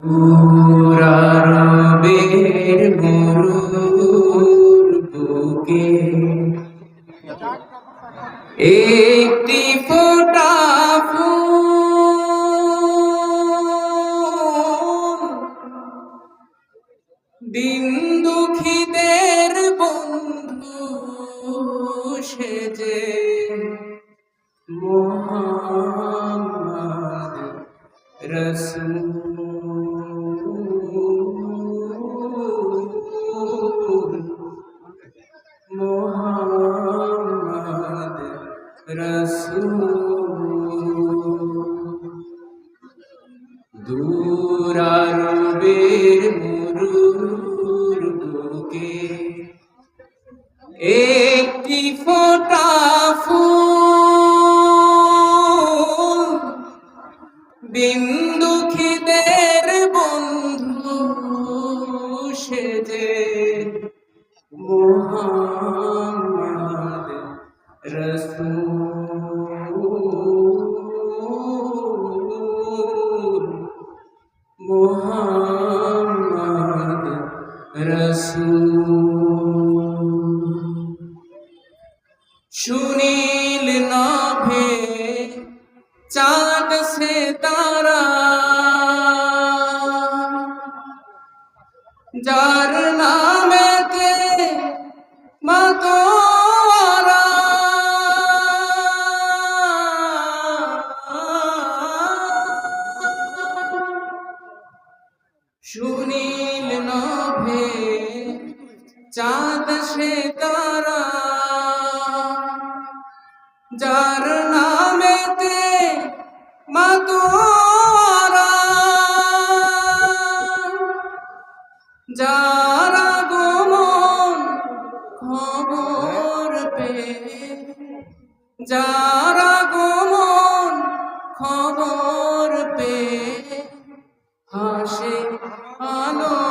পুরারবের মরুর বুকে। একটি ফোঁটা দিন দুঃখীদের বন্ধু সেজে মোহাম্মদ রসূল। দূরারবের মরুর বুকে একটি ফোঁটা ফুল বিন্দু খিদের বন্ধু সেজে মোহাম্মদ রসূল। মোহাম্মদ রসূল সুনীল নাভে চাঁদ সে তারা। যার নামেতে মাতোয়ারা চাঁদ সে তারা, যার নামেতে মাতোয়ারা, যারা গোমন খবর পে যারা গোমন খবর পে হাসে আলম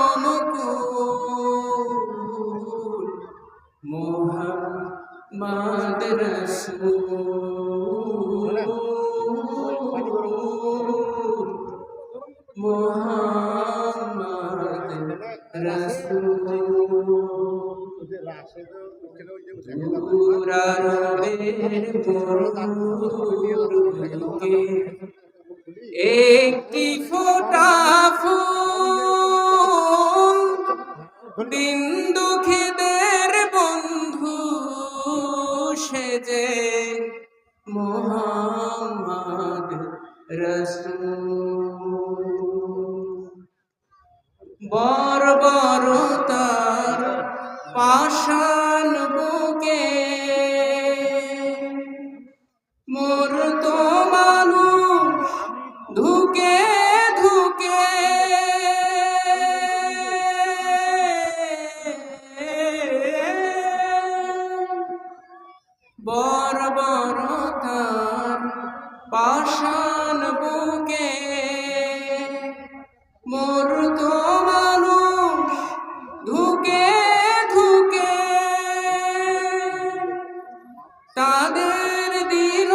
একটি ফোটা ফুল বিন্দু খিদের বন্ধু সেজে মোহাম্মদ রসূল। বর বর তার পাষাণ বুকে। মোর তো মানুষ ধুকে তাদের দিল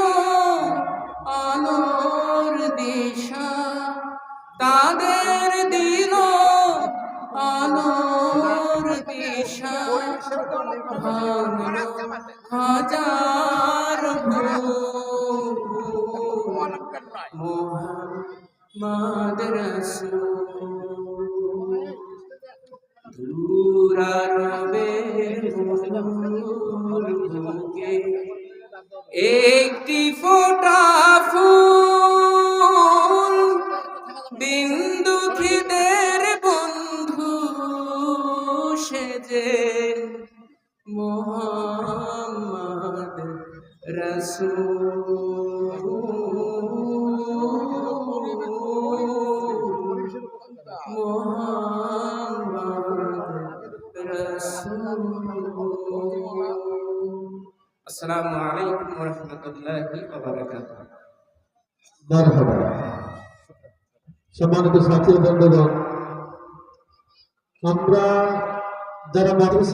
আলোর দিশা। তাদের দিল আলোর দিশা। হাজার ভুল। মোহাম্মদ একটি ফোটা ফুল বিন্দু খিদের বন্ধু সেজে মোহাম্মদ রসূল। আসসালামু আলাইকুম ওয়া রাহমাতুল্লাহি ওয়া বারাকাতুহু মারহাবা। সম্মানিত সাথী বন্ধুগণ আমরা যারা মাদ্রাসা